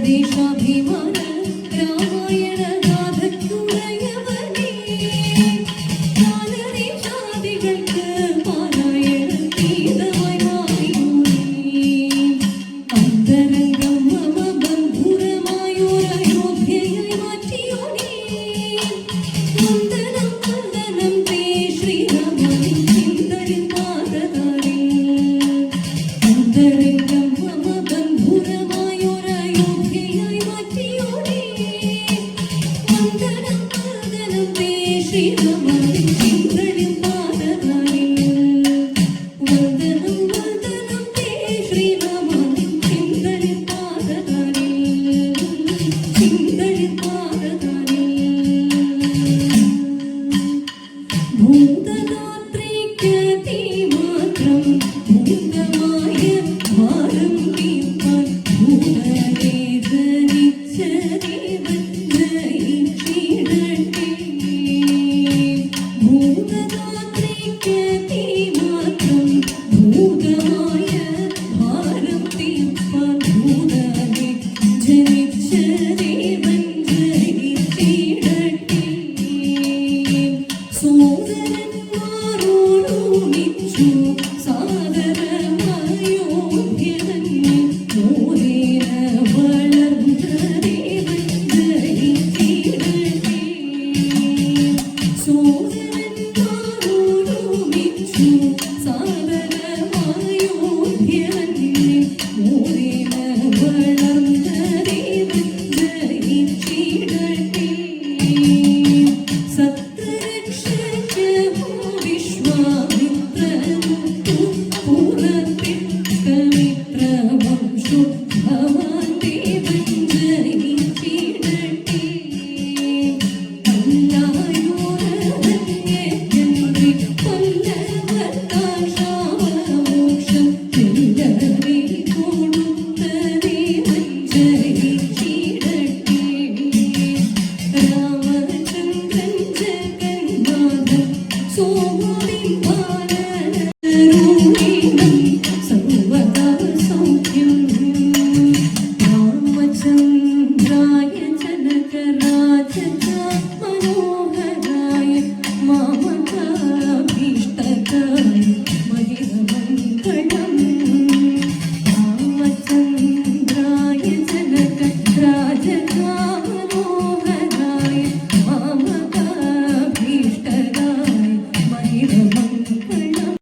தேசாபிமான ராமாயண நாதத்துடையவனே நாலரை சாதிகளுக்கு பாராயண கீதமாய் மாறியோனே அந்தரங்கம் மம பந்தூரமாயோர் அயோத்தியை மாற்றியோனே வந்தனம் வந்தனம் தே ஸ்ரீராமனின் சிந்தரின் பாததாரே அந்தரங்கம் preciso സോമി